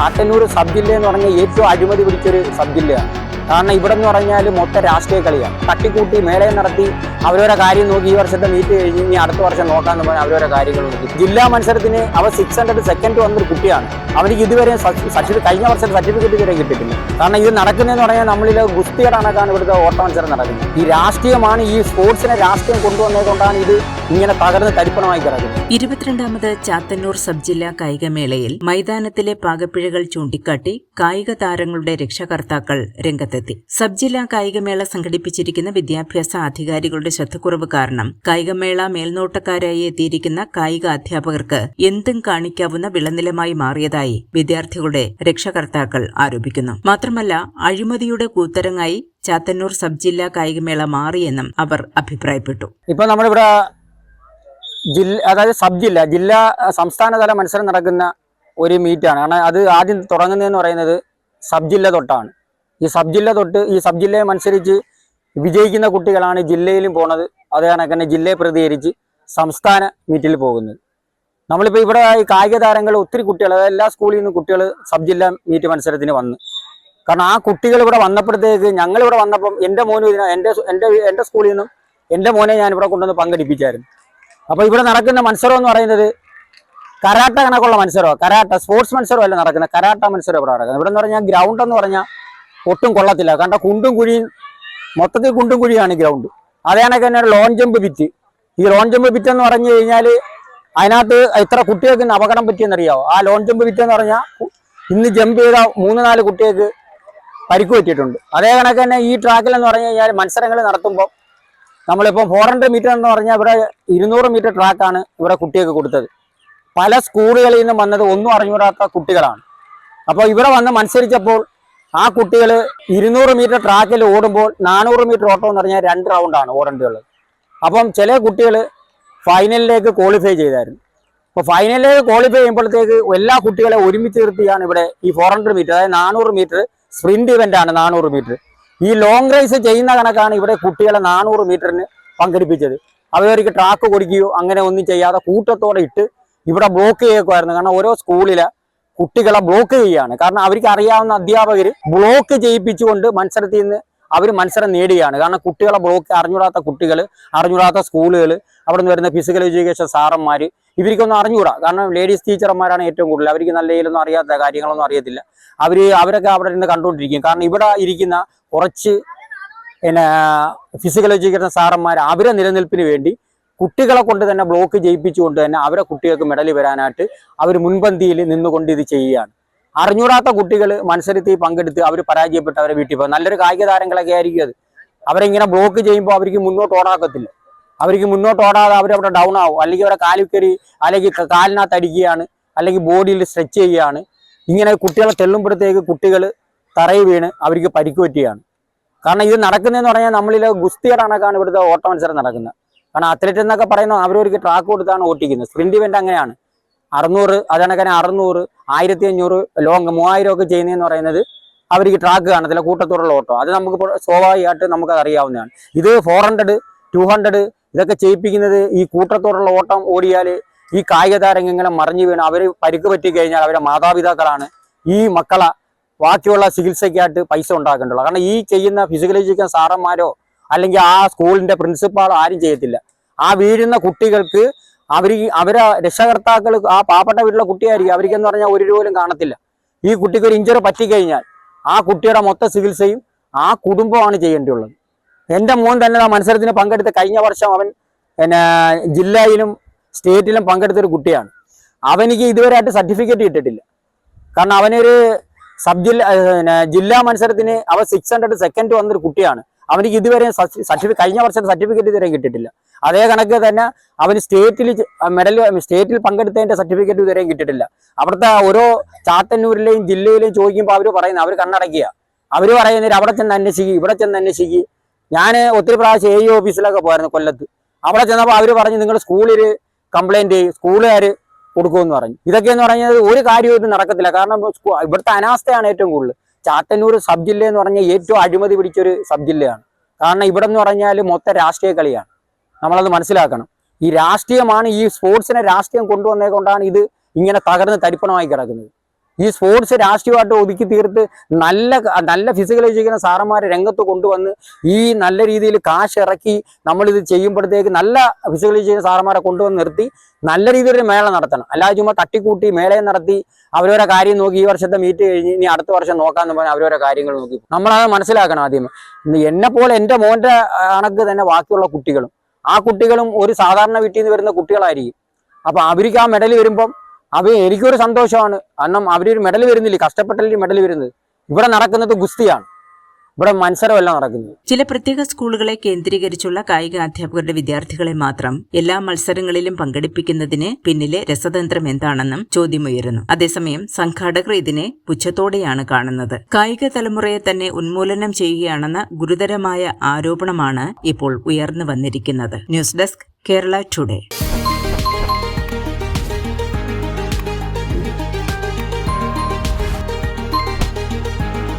Chathannoor sub ജില്ല എന്ന് പറഞ്ഞാൽ ഏറ്റവും അഴിമതി പിടിച്ചൊരു സബ് ജില്ലയാണ്. കാരണം ഇവിടെ എന്ന് പറഞ്ഞാൽ മൊത്തം രാഷ്ട്രീയ കളിയാണ്. തട്ടിക്കൂട്ടി മേളെ നടത്തി അവരോരോ കാര്യം നോക്കി ഈ വർഷത്തെ മീറ്റ് കഴിഞ്ഞ് ഇനി അടുത്ത വർഷം നോക്കാമെന്ന് പറഞ്ഞാൽ അവരോരോ കാര്യങ്ങൾ നോക്കി. ജില്ലാ മത്സരത്തിന് അവർ സിക്സ് ഹൺഡ്രഡ് സെക്കൻഡ് വന്നൊരു കുട്ടിയാണ്. അവനിക്ക് ഇതുവരെ സർട്ടിഫിക്കറ്റ് കഴിഞ്ഞ വർഷം സർട്ടിഫിക്കറ്റ് വരെ കിട്ടിയിട്ടില്ല. കാരണം ഇത് നടക്കുന്നതെന്ന് പറഞ്ഞാൽ നമ്മളിൽ ഗുസ്തിയുടെ കണക്കാണ് ഇവിടുത്തെ ഓട്ട മത്സരം നടക്കുന്നത്. ഈ രാഷ്ട്രീയമാണ് ഈ സ്പോർട്സിനെ രാഷ്ട്രീയം കൊണ്ടുവന്നതുകൊണ്ടാണ് ഇത് ഇങ്ങനെ തകർന്ന് തരിപ്പണമായി കിടക്കുന്നു. ഇരുപത്തിരണ്ടാമത് ചാത്തന്നൂർ സബ് ജില്ലാ കായികമേളയിൽ മൈതാനത്തിലെ പാകപ്പിഴകൾ ചൂണ്ടിക്കാട്ടി കായിക താരങ്ങളുടെ രക്ഷകർത്താക്കൾ രംഗത്തെത്തി. സബ് ജില്ലാ കായികമേള സംഘടിപ്പിച്ചിരിക്കുന്ന വിദ്യാഭ്യാസ അധികാരികളുടെ ശ്രദ്ധക്കുറവ് കാരണം കായികമേള മേൽനോട്ടക്കാരായി എത്തിയിരിക്കുന്ന കായിക അധ്യാപകർക്ക് എന്തും കാണിക്കാവുന്ന വിളനിലമായി മാറിയതായി വിദ്യാർത്ഥികളുടെ രക്ഷകർത്താക്കൾ ആരോപിക്കുന്നു. മാത്രമല്ല അഴിമതിയുടെ കൂത്തരങ്ങായി ചാത്തന്നൂർ സബ് ജില്ലാ കായികമേള മാറിയെന്നും അവർ അഭിപ്രായപ്പെട്ടു. ഇപ്പൊ നമ്മളിവിടെ ജില്ല അതായത് സബ് ജില്ല ജില്ലാ സംസ്ഥാന സംസ്ഥാനതല മത്സരം നടക്കുന്ന ഒരു മീറ്റാണ് കാരണം അത് ആദ്യം തുടങ്ങുന്നതെന്ന് പറയുന്നത് സബ് ജില്ല തൊട്ടാണ്. ഈ സബ് ജില്ല തൊട്ട് ഈ സബ് ജില്ലയെ മത്സരിച്ച് വിജയിക്കുന്ന കുട്ടികളാണ് ജില്ലയിലും പോണത്. അതേ കണക്ക് തന്നെ ജില്ലയെ പ്രതികരിച്ച് സംസ്ഥാന മീറ്റിൽ പോകുന്നത്. നമ്മളിപ്പോൾ ഇവിടെ ഈ കായിക താരങ്ങൾ ഒത്തിരി കുട്ടികൾ അതായത് എല്ലാ സ്കൂളിൽ നിന്നും കുട്ടികൾ സബ് ജില്ല മീറ്റ് മത്സരത്തിന് വന്ന്. കാരണം ആ കുട്ടികൾ ഇവിടെ വന്നപ്പോഴത്തേക്ക് ഞങ്ങൾ ഇവിടെ വന്നപ്പം എന്റെ മോനും ഇതിന എന്റെ എന്റെ എന്റെ സ്കൂളിൽ നിന്നും എന്റെ മോനെ ഞാൻ ഇവിടെ കൊണ്ടുവന്ന് പങ്കെടുപ്പിച്ചായിരുന്നു. അപ്പോൾ ഇവിടെ നടക്കുന്ന മത്സരം എന്ന് പറയുന്നത് കരാട്ട കണക്കുള്ള മത്സരമോ? കരാട്ട സ്പോർട്സ് മത്സരമല്ല നടക്കുന്നത് കരാട്ട മത്സരം ഇവിടെ നടക്കുന്നത്? ഇവിടെ എന്ന് പറഞ്ഞാൽ ഗ്രൗണ്ട് എന്ന് പറഞ്ഞാൽ ഒട്ടും കൊള്ളത്തില്ല. കണ്ട കുണ്ടും കുഴിയും മൊത്തത്തിൽ കുണ്ടും കുഴിയാണ് ഗ്രൗണ്ട് അതേ തന്നെ ലോൺ ജമ്പ് ബിറ്റ് ഈ ലോൺ ജമ്പ് ബിറ്റ് എന്ന് പറഞ്ഞു കഴിഞ്ഞാൽ അതിനകത്ത് എത്ര കുട്ടികൾക്ക് ഇന്ന് അപകടം പറ്റിയെന്നറിയാവോ? ആ ലോൺ ജമ്പ് ബിറ്റ് എന്ന് പറഞ്ഞാൽ ഇന്ന് ജമ്പ് ചെയ്ത മൂന്ന് നാല് കുട്ടികൾക്ക് പരിക്ക് പറ്റിയിട്ടുണ്ട്. അതേ കണക്ക് തന്നെ ഈ ട്രാക്കിൽ എന്ന് പറഞ്ഞു കഴിഞ്ഞാൽ മത്സരങ്ങൾ നടത്തുമ്പോൾ നമ്മളിപ്പോൾ ഫോർ ഹൺഡ്രഡ് മീറ്റർ എന്ന് പറഞ്ഞാൽ ഇവിടെ ഇരുന്നൂറ് മീറ്റർ ട്രാക്കാണ് ഇവിടെ കുട്ടികൾക്ക് കൊടുത്തത്. പല സ്കൂളുകളിൽ നിന്നും വന്നത് ഒന്നും അറിഞ്ഞൂടാത്ത കുട്ടികളാണ്. അപ്പോൾ ഇവിടെ വന്ന് മത്സരിച്ചപ്പോൾ ആ കുട്ടികൾ ഇരുന്നൂറ് മീറ്റർ ട്രാക്കിൽ ഓടുമ്പോൾ നാനൂറ് മീറ്റർ ഓട്ടം എന്ന് പറഞ്ഞാൽ രണ്ട് റൗണ്ടാണ് ഓടേണ്ടത് അപ്പം ചില കുട്ടികൾ ഫൈനലിലേക്ക് ക്വാളിഫൈ ചെയ്തായിരുന്നു. അപ്പോൾ ഫൈനലിലേക്ക് ക്വാളിഫൈ ചെയ്യുമ്പോഴത്തേക്ക് എല്ലാ കുട്ടികളെ ഒരുമിച്ച് നിർത്തിയാണ് ഇവിടെ ഈ ഫോർ ഹൺഡ്രഡ് മീറ്റർ അതായത് നാനൂറ് മീറ്റർ സ്പ്രിന്റ് ഇവന്റ് ആണ് നാനൂറ് മീറ്റർ ഈ ലോങ് റേസ് ചെയ്യുന്ന കണക്കാണ് ഇവിടെ കുട്ടികളെ നാനൂറ് മീറ്ററിന് പങ്കെടുപ്പിച്ചത്. അവർക്ക് ട്രാക്ക് കൊടുക്കുകയോ അങ്ങനെ ഒന്നും ചെയ്യാതെ കൂട്ടത്തോടെ ഇട്ട് ഇവിടെ ബ്ലോക്ക് ചെയ്യുമായിരുന്നു കാരണം ഓരോ സ്കൂളിലെ കുട്ടികളെ ബ്ലോക്ക് ചെയ്യുകയാണ്. കാരണം അവർക്ക് അറിയാവുന്ന അധ്യാപകർ ബ്ലോക്ക് ചെയ്യിപ്പിച്ചുകൊണ്ട് മത്സരത്തിൽ നിന്ന് അവർ മത്സരം നേടുകയാണ് കാരണം കുട്ടികളെ ബ്ലോക്ക് അറിഞ്ഞൂടാത്ത കുട്ടികൾ അറിഞ്ഞൂടാത്ത സ്കൂളുകൾ അവിടെ നിന്ന് വരുന്ന ഫിസിക്കൽ എഡ്യൂക്കേഷൻ സാറന്മാർ ഇവർക്കൊന്നും അറിഞ്ഞുകൂടാ കാരണം ലേഡീസ് ടീച്ചർമാരാണ് ഏറ്റവും കൂടുതൽ. അവർക്ക് നല്ല രീതിയിലൊന്നും അറിയാത്ത കാര്യങ്ങളൊന്നും അറിയത്തില്ല. അവർ അവരൊക്കെ അവിടെ നിന്ന് കണ്ടുകൊണ്ടിരിക്കും. കാരണം ഇവിടെ ഇരിക്കുന്ന കുറച്ച് പിന്നെ ഫിസിക്കൽ എഡ്യൂക്കേഷൻ സാറന്മാർ അവരെ നിലനിൽപ്പിന് വേണ്ടി കുട്ടികളെ കൊണ്ട് തന്നെ ബ്ലോക്ക് ജയിപ്പിച്ചുകൊണ്ട് തന്നെ അവരെ കുട്ടികൾക്ക് മെഡൽ വരാനായിട്ട് അവർ മുൻപന്തിയിൽ നിന്നുകൊണ്ട് ഇത് ചെയ്യുകയാണ്. അറിഞ്ഞൂടാത്ത കുട്ടികൾ മത്സരത്തിൽ പങ്കെടുത്ത് അവർ പരാജയപ്പെട്ട് അവരെ വീട്ടിൽ പോകും നല്ലൊരു കായിക താരങ്ങളൊക്കെ ആയിരിക്കും അത്. അവരിങ്ങനെ ബ്ലോക്ക് ചെയ്യുമ്പോൾ അവർക്ക് മുന്നോട്ട് ഓടാക്കത്തില്ല. അവർക്ക് മുന്നോട്ട് ഓടാതെ അവരവിടെ ഡൗൺ ആവും. അല്ലെങ്കിൽ അവരെ കാലിൽ കയറി അല്ലെങ്കിൽ കാലിനകത്ത് അടിക്കുകയാണ് അല്ലെങ്കിൽ ബോഡിയിൽ സ്ട്രെച്ച് ചെയ്യുകയാണ്. ഇങ്ങനെ കുട്ടികളെ തെള്ളുമ്പോഴത്തേക്ക് കുട്ടികൾ തറയിൽ വീണ് അവർക്ക് പരിക്ക് പറ്റിയാണ് കാരണം ഇത് നടക്കുന്നതെന്ന് പറഞ്ഞാൽ നമ്മളിലെ ഗുസ്തിയുടെ കണക്കാണ് ഇവിടുത്തെ ഓട്ട മത്സരം നടക്കുന്നത്. കാരണം അത്ലറ്റ് എന്നൊക്കെ പറയുന്നത് അവരവർക്ക് ട്രാക്ക് കൊടുത്താണ് ഓട്ടിക്കുന്നത്. സ്പ്രിന്റ് ഇവന്റ് അങ്ങനെയാണ്. അറുന്നൂറ് അതണക്കനെ അറുന്നൂറ് ആയിരത്തി അഞ്ഞൂറ് ലോങ് മൂവായിരം ഒക്കെ ചെയ്യുന്നതെന്ന് പറയുന്നത് അവർക്ക് ട്രാക്ക് കാണത്തില്ല കൂട്ടത്തോടുള്ള ഓട്ടോ. അത് നമുക്ക് സ്വാഭാവികമായിട്ട് നമുക്ക് അറിയാവുന്നതാണ്. ഇത് ഫോർ ഹൺഡ്രഡ് ടു ഹൺഡ്രഡ് ഇതൊക്കെ ചെയ്യിപ്പിക്കുന്നത് ഈ കൂട്ടത്തോടുള്ള ഓട്ടം ഓടിയാൽ ഈ കായിക താരങ്ങളെ മറിഞ്ഞു വീണ് അവർ പരിക്ക് പറ്റി കഴിഞ്ഞാൽ അവരെ മാതാപിതാക്കളാണ് ഈ മക്കളെ ബാക്കിയുള്ള ചികിത്സയ്ക്കായിട്ട് പൈസ ഉണ്ടാക്കേണ്ടുള്ളൂ കാരണം ഈ ചെയ്യുന്ന ഫിസിക്കൽ സാറന്മാരോ അല്ലെങ്കിൽ ആ സ്കൂളിന്റെ പ്രിൻസിപ്പാളോ ആരും ചെയ്യത്തില്ല. ആ വീഴുന്ന കുട്ടികൾക്ക് അവർ അവരെ രക്ഷകർത്താക്കൾ ആ പാവപ്പെട്ട വീട്ടിലെ കുട്ടിയായിരിക്കും. അവർക്കെന്ന് പറഞ്ഞാൽ ഒരു രൂപ പോലും കാണത്തില്ല. ഈ കുട്ടിക്ക് ഒരു ഇഞ്ചറി പറ്റിക്കഴിഞ്ഞാൽ ആ കുട്ടിയുടെ മൊത്ത ചികിത്സയും ആ കുടുംബമാണ് ചെയ്യേണ്ടിയുള്ളത്. എന്റെ മോൻ തന്നെ ആ മത്സരത്തിന് പങ്കെടുത്ത് കഴിഞ്ഞ വർഷം അവൻ പിന്നെ ജില്ലയിലും സ്റ്റേറ്റിലും പങ്കെടുത്തൊരു കുട്ടിയാണ്. അവനിക്ക് ഇതുവരെയായിട്ട് സർട്ടിഫിക്കറ്റ് കിട്ടിയിട്ടില്ല. കാരണം അവനൊരു സബ് ജില്ല ജില്ലാ മത്സരത്തിന് അവൻ സിക്സ് ഹൺഡ്രഡ് സെക്കൻഡ് വന്നൊരു കുട്ടിയാണ്. അവനിക്ക് ഇതുവരെ സർട്ടിഫിക്കറ്റ് കഴിഞ്ഞ വർഷത്തെ സർട്ടിഫിക്കറ്റ് ഇതുവരെ കിട്ടിയിട്ടില്ല. അതേ കണക്ക് തന്നെ അവന് സ്റ്റേറ്റിൽ മെഡൽ സ്റ്റേറ്റിൽ പങ്കെടുത്തതിന്റെ സർട്ടിഫിക്കറ്റ് ഇതുവരെയും കിട്ടിയിട്ടില്ല. അവിടുത്തെ ഓരോ ചാത്തന്നൂരിലെയും ജില്ലയിലെയും ചോദിക്കുമ്പോൾ അവർ പറയുന്നത് അവർ കണ്ണടക്കുക അവർ പറയുന്നത് അവിടെ ചെന്ന് അന്വേഷിക്കുക ഇവിടെ ചെന്ന് അന്വേഷിക്കുക ഞാൻ ഒത്തിരി പ്രാവശ്യം എ ഇ ഓഫീസിലൊക്കെ പോയിരുന്നു കൊല്ലത്ത്. അവിടെ ചെന്നപ്പോൾ അവർ പറഞ്ഞു നിങ്ങൾ സ്കൂളിൽ കംപ്ലൈന്റ് ചെയ്യും സ്കൂളുകാർ കൊടുക്കുമെന്ന് പറഞ്ഞു. ഇതൊക്കെയെന്ന് പറഞ്ഞാൽ ഒരു കാര്യവും ഇത് നടക്കത്തില്ല. കാരണം ഇവിടുത്തെ അനാസ്ഥയാണ് ഏറ്റവും കൂടുതൽ. ചാത്തന്നൂർ സബ് ജില്ല എന്ന് പറഞ്ഞാൽ ഏറ്റവും അഴിമതി പിടിച്ചൊരു സബ് ജില്ലയാണ് കാരണം ഇവിടെ എന്ന് പറഞ്ഞാൽ മൊത്തം രാഷ്ട്രീയ കളിയാണ്. നമ്മളത് മനസ്സിലാക്കണം. ഈ രാഷ്ട്രീയമാണ് ഈ സ്പോർട്സിനെ രാഷ്ട്രീയം കൊണ്ടുവന്നേ കൊണ്ടാണ് ഇത് ഇങ്ങനെ തകർന്ന് തരിപ്പണമായി കിടക്കുന്നത്. ഈ സ്പോർട്സ് രാഷ്ട്രീയമായിട്ട് ഒതുക്കി തീർത്ത് നല്ല നല്ല ഫിസിക്കൽ ചെയ്യുന്ന സാറന്മാരെ രംഗത്ത് കൊണ്ടുവന്ന് ഈ നല്ല രീതിയിൽ കാശ് ഇറക്കി നമ്മളിത് ചെയ്യുമ്പോഴത്തേക്ക് നല്ല ഫിസിക്കൽ ചെയ്യുന്ന സാറന്മാരെ കൊണ്ടുവന്ന് നിർത്തി നല്ല രീതിയിലൊരു മേള നടത്തണം. അല്ലാതെ ചുമ്മാ തട്ടിക്കൂട്ടി മേളയെ നടത്തി അവരോരോ കാര്യം നോക്കി ഈ വർഷത്തെ മീറ്റ് കഴിഞ്ഞ് ഇനി അടുത്ത വർഷം നോക്കാമെന്ന് പറഞ്ഞാൽ അവരോരോ കാര്യങ്ങൾ നോക്കി. നമ്മളത് മനസ്സിലാക്കണം ആദ്യം എന്നെ പോലെ എന്റെ മോന്റെ കണക്ക് തന്നെ ബാക്കിയുള്ള കുട്ടികളും. ആ കുട്ടികളും ഒരു സാധാരണ വീട്ടിൽ നിന്ന് വരുന്ന കുട്ടികളായിരിക്കും. അപ്പൊ അവർക്ക് ആ മെഡൽ വരുമ്പം അവ എനിക്കൊരു സന്തോഷമാണ്. കാരണം അവരൊരു മെഡൽ വരുന്നില്ല? കഷ്ടപ്പെട്ടല്ലേ മെഡൽ വരുന്നത്? ഇവിടെ നടക്കുന്നത് ഗുസ്തിയാണ്. ഇവിടെ മത്സരമല്ല നടക്കുന്നത്. ചില പ്രത്യേക സ്കൂളുകളെ കേന്ദ്രീകരിച്ചുള്ള കായിക അധ്യാപകരുടെ വിദ്യാർത്ഥികളെ മാത്രം എല്ലാ മത്സരങ്ങളിലും പങ്കെടുപ്പിക്കുന്നതിന് പിന്നിലെ രസതന്ത്രം എന്താണെന്നും ചോദ്യമുയരുന്നു അതേസമയം സംഘാടകർ ഇതിനെ പുച്ഛത്തോടെയാണ് കാണുന്നത്. കായിക തലമുറയെ തന്നെ ഉന്മൂലനം ചെയ്യുകയാണെന്ന ഗുരുതരമായ ആരോപണമാണ് ഇപ്പോൾ ഉയർന്നു വന്നിരിക്കുന്നത്. News desk Kerala today.